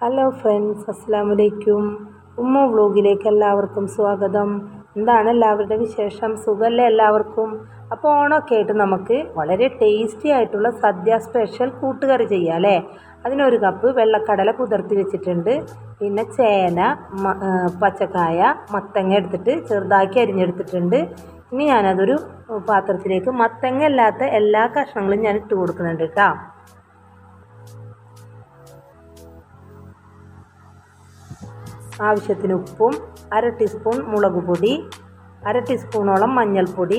Hello friends അസ്സാം വലൈക്കും ഉമ്മ വ്ലോഗിലേക്ക് എല്ലാവർക്കും സ്വാഗതം. എന്താണ് എല്ലാവരുടെ വിശേഷം? സുഖമല്ലേ എല്ലാവർക്കും? അപ്പോൾ ഓണമൊക്കെ ആയിട്ട് നമുക്ക് വളരെ ടേസ്റ്റി ആയിട്ടുള്ള സദ്യ സ്പെഷ്യൽ കൂട്ടുകറി ചെയ്യാം അല്ലേ? അതിനൊരു കപ്പ് വെള്ളക്കടല കുതിർത്തി വെച്ചിട്ടുണ്ട്. പിന്നെ ചേന പച്ചക്കായ മത്തങ്ങ എടുത്തിട്ട് ചെറുതാക്കി അരിഞ്ഞെടുത്തിട്ടുണ്ട്. ഇനി ഞാനതൊരു പാത്രത്തിലേക്ക് മത്തങ്ങ അല്ലാത്ത എല്ലാ കഷ്ണങ്ങളും ഞാൻ ഇട്ട് കൊടുക്കുന്നുണ്ട് കേട്ടോ. ആവശ്യത്തിന് ഉപ്പും അര ടീസ്പൂൺ മുളക് പൊടി അര ടീസ്പൂണോളം മഞ്ഞൾപ്പൊടി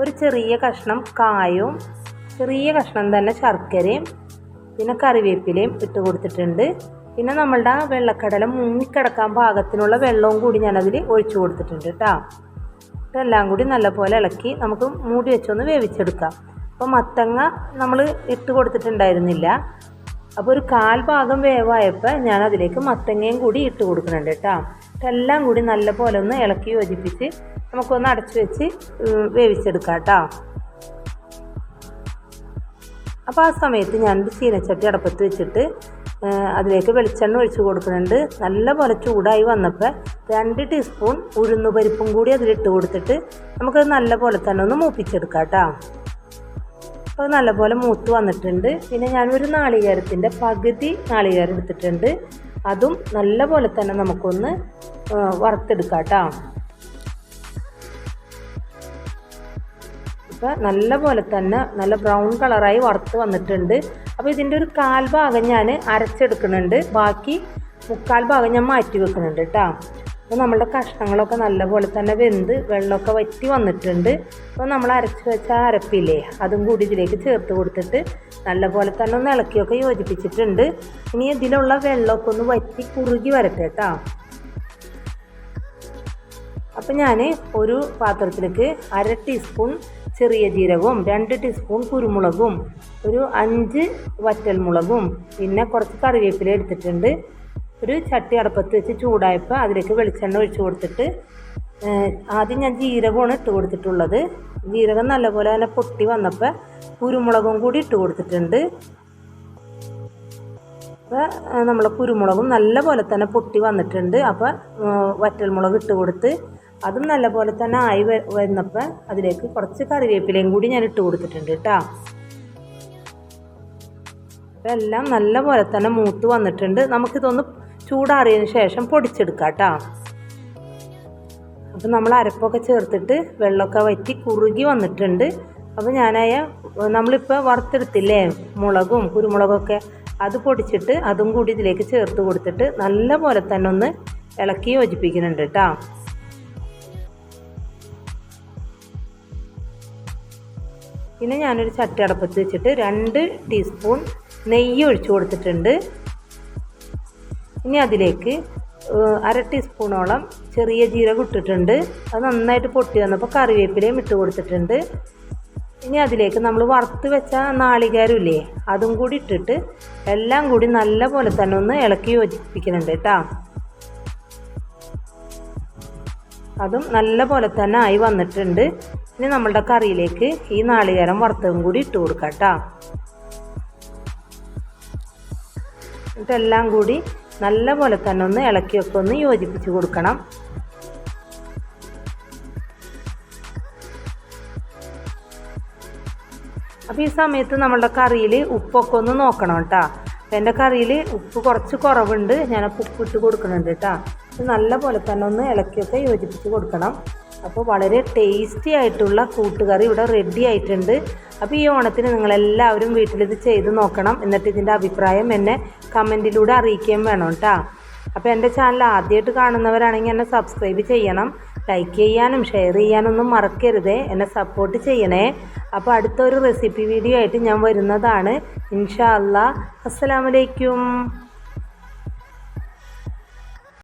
ഒരു ചെറിയ കഷ്ണം കായും ചെറിയ കഷ്ണം തന്നെ ശർക്കരയും പിന്നെ കറിവേപ്പിലയും ഇട്ട് കൊടുത്തിട്ടുണ്ട്. പിന്നെ നമ്മളുടെ വെള്ളക്കടല മുങ്ങിക്കിടക്കാൻ പാകത്തിനുള്ള വെള്ളവും കൂടി ഞാനതിൽ ഒഴിച്ചു കൊടുത്തിട്ടുണ്ട് കേട്ടോ. ഇതെല്ലാം കൂടി നല്ലപോലെ ഇളക്കി നമുക്ക് മൂടി വെച്ചൊന്ന് വേവിച്ചെടുക്കാം. അപ്പോൾ മത്തങ്ങ നമ്മൾ ഇട്ട് കൊടുത്തിട്ടുണ്ടായിരുന്നില്ല. അപ്പോൾ ഒരു കാൽ ഭാഗം വേവായപ്പോൾ ഞാൻ അതിലേക്ക് മത്തങ്ങയും കൂടി ഇട്ട് കൊടുക്കുന്നുണ്ട് കേട്ടോ. എല്ലാം കൂടി നല്ലപോലെ ഒന്ന് ഇളക്കി യോജിപ്പിച്ച് നമുക്കൊന്ന് അടച്ചു വെച്ച് വേവിച്ചെടുക്കാം കേട്ടോ. അപ്പോൾ ആ സമയത്ത് ഞാനൊരു ചീനച്ചട്ടി അടപ്പത്ത് വെച്ചിട്ട് അതിലേക്ക് വെളിച്ചെണ്ണ ഒഴിച്ച് കൊടുക്കുന്നുണ്ട്. നല്ലപോലെ ചൂടായി വന്നപ്പോൾ രണ്ട് ടീസ്പൂൺ ഉഴുന്നുപരിപ്പും കൂടി അതിലിട്ട് കൊടുത്തിട്ട് നമുക്കത് നല്ലപോലെ തന്നെ ഒന്ന് മൂപ്പിച്ചെടുക്കാം കേട്ടോ. അപ്പോൾ അത് നല്ലപോലെ മൂത്ത് വന്നിട്ടുണ്ട്. പിന്നെ ഞാനൊരു നാളികേരത്തിന്റെ പകുതി നാളികേരം എടുത്തിട്ടുണ്ട്. അതും നല്ലപോലെ തന്നെ നമുക്കൊന്ന് വറുത്തെടുക്കാം കേട്ടോ ഇപ്പോൾ നല്ല പോലെ തന്നെ നല്ല ബ്രൗൺ കളറായി വറുത്ത് വന്നിട്ടുണ്ട്. അപ്പോൾ ഇതിന്റെ ഒരു കാൽ ഭാഗം ഞാൻ അരച്ചെടുക്കുന്നുണ്ട്. ബാക്കി മുക്കാൽ ഭാഗം ഞാൻ മാറ്റി വെക്കുന്നുണ്ട് കേട്ടോ അപ്പോൾ നമ്മളുടെ കഷ്ണങ്ങളൊക്കെ നല്ലപോലെ തന്നെ വെന്ത് വെള്ളമൊക്കെ വറ്റി വന്നിട്ടുണ്ട്. അപ്പോൾ നമ്മൾ അരച്ച് വെച്ച അരപ്പില്ലേ അതും കൂടി ഇതിലേക്ക് ചേർത്ത് കൊടുത്തിട്ട് നല്ലപോലെ തന്നെ ഒന്ന് ഇളക്കിയൊക്കെ യോജിപ്പിച്ചിട്ടുണ്ട്. ഇനി ഇതിലുള്ള വെള്ളമൊക്കെ ഒന്ന് വറ്റി കുറുകി വരട്ടെ കേട്ടോ. അപ്പം ഞാൻ ഒരു പാത്രത്തിലേക്ക് അര ടീസ്പൂൺ ചെറിയ ജീരകവും രണ്ട് ടീസ്പൂൺ കുരുമുളകും ഒരു അഞ്ച് വറ്റൽമുളകും പിന്നെ കുറച്ച് കറിവേപ്പില എടുത്തിട്ടുണ്ട്. ഒരു ചട്ടി അടപ്പത്ത് വെച്ച് ചൂടായപ്പോൾ അതിലേക്ക് വെളിച്ചെണ്ണ ഒഴിച്ച് കൊടുത്തിട്ട് ആദ്യം ഞാൻ ജീരകമാണ് ഇട്ട് കൊടുത്തിട്ടുള്ളത്. ജീരകം നല്ലപോലെ തന്നെ പൊട്ടി വന്നപ്പോൾ കുരുമുളകും കൂടി ഇട്ട് കൊടുത്തിട്ടുണ്ട്. അപ്പോൾ നമ്മൾ കുരുമുളകും നല്ലപോലെ തന്നെ പൊട്ടി വന്നിട്ടുണ്ട്. അപ്പോൾ വറ്റൽമുളക് ഇട്ട് കൊടുത്ത് അതും നല്ലപോലെ തന്നെ ആയി വന്നപ്പോൾ അതിലേക്ക് കുറച്ച് കറിവേപ്പിലയും കൂടി ഞാൻ ഇട്ട് കൊടുത്തിട്ടുണ്ട് കേട്ടോ. അപ്പോൾ എല്ലാം നല്ലപോലെ തന്നെ മൂത്ത് വന്നിട്ടുണ്ട്. നമുക്കിതൊന്ന് ചൂടാറിയതിന് ശേഷം പൊടിച്ചെടുക്കാം കേട്ടോ അപ്പോൾ നമ്മൾ അരപ്പൊക്കെ ചേർത്തിട്ട് വെള്ളമൊക്കെ വറ്റി കുറുകി വന്നിട്ടുണ്ട്. അപ്പോൾ ഞാനായ നമ്മളിപ്പോൾ വറുത്തെടുത്തില്ലേ മുളകും കുരുമുളകൊക്കെ അത് പൊടിച്ചിട്ട് അതും കൂടി ഇതിലേക്ക് ചേർത്ത് കൊടുത്തിട്ട് നല്ല പോലെ തന്നെ ഒന്ന് ഇളക്കി യോജിപ്പിക്കുന്നുണ്ട് കേട്ടോ പിന്നെ ഞാനൊരു ചട്ടി അടപ്പത്ത് വെച്ചിട്ട് രണ്ട് ടീസ്പൂൺ നെയ്യ് ഒഴിച്ചു കൊടുത്തിട്ടുണ്ട്. ഇനി അതിലേക്ക് അര ടീസ്പൂണോളം ചെറിയ ജീരകം ഇട്ടിട്ടുണ്ട്. അത് നന്നായിട്ട് പൊട്ടി വന്നപ്പോൾ കറിവേപ്പിലയും ഇട്ട് കൊടുത്തിട്ടുണ്ട്. ഇനി അതിലേക്ക് നമ്മൾ വറുത്ത് വെച്ച നാളികേരമില്ലേ അതും കൂടി ഇട്ടിട്ട് എല്ലാം കൂടി നല്ല പോലെ തന്നെ ഒന്ന് ഇളക്കി യോജിപ്പിക്കുന്നുണ്ട് കേട്ടോ. അതും നല്ല പോലെ തന്നെ ആയി വന്നിട്ടുണ്ട്. ഇനി നമ്മളുടെ കറിയിലേക്ക് ഈ നാളികേരം വറുത്തതും കൂടി ഇട്ട് കൊടുക്കാം കേട്ടോ. ഇതെല്ലാം കൂടി നല്ല പോലെ തന്നെ ഒന്ന് ഇളക്കിയൊക്കെ ഒന്ന് യോജിപ്പിച്ച് കൊടുക്കണം. അപ്പോൾ ഈ സമയത്ത് നമ്മളുടെ കറിയിൽ ഉപ്പൊക്കെ ഒന്ന് നോക്കണം കേട്ടോ. അപ്പം എന്റെ കറിയിൽ ഉപ്പ് കുറച്ച് കുറവുണ്ട് ഞാനപ്പോൾ ഉപ്പിട്ട് കൊടുക്കുന്നുണ്ട് കേട്ടോ. നല്ല പോലെ തന്നെ ഒന്ന് ഇളക്കിയൊക്കെ യോജിപ്പിച്ച് കൊടുക്കണം. അപ്പോൾ വളരെ ടേസ്റ്റി ആയിട്ടുള്ള കൂട്ടുകറി ഇവിടെ റെഡി ആയിട്ടുണ്ട്. അപ്പോൾ ഈ ഓണത്തിന് നിങ്ങളെല്ലാവരും വീട്ടിലിത് ചെയ്ത് നോക്കണം. എന്നിട്ട് ഇതിന്റെ അഭിപ്രായം എന്നെ കമന്റിലൂടെ അറിയിക്കുകയും വേണം കേട്ടോ. അപ്പോൾ എന്റെ ചാനൽ ആദ്യമായിട്ട് കാണുന്നവരാണെങ്കിൽ എന്നെ സബ്സ്ക്രൈബ് ചെയ്യണം. ലൈക്ക് ചെയ്യാനും ഷെയർ ചെയ്യാനൊന്നും മറക്കരുതേ. എന്നെ സപ്പോർട്ട് ചെയ്യണേ. അപ്പോൾ അടുത്തൊരു റെസിപ്പി വീഡിയോ ആയിട്ട് ഞാൻ വരുന്നതാണ്. ഇൻഷാ അല്ലാ അസ്സലാമലൈക്കും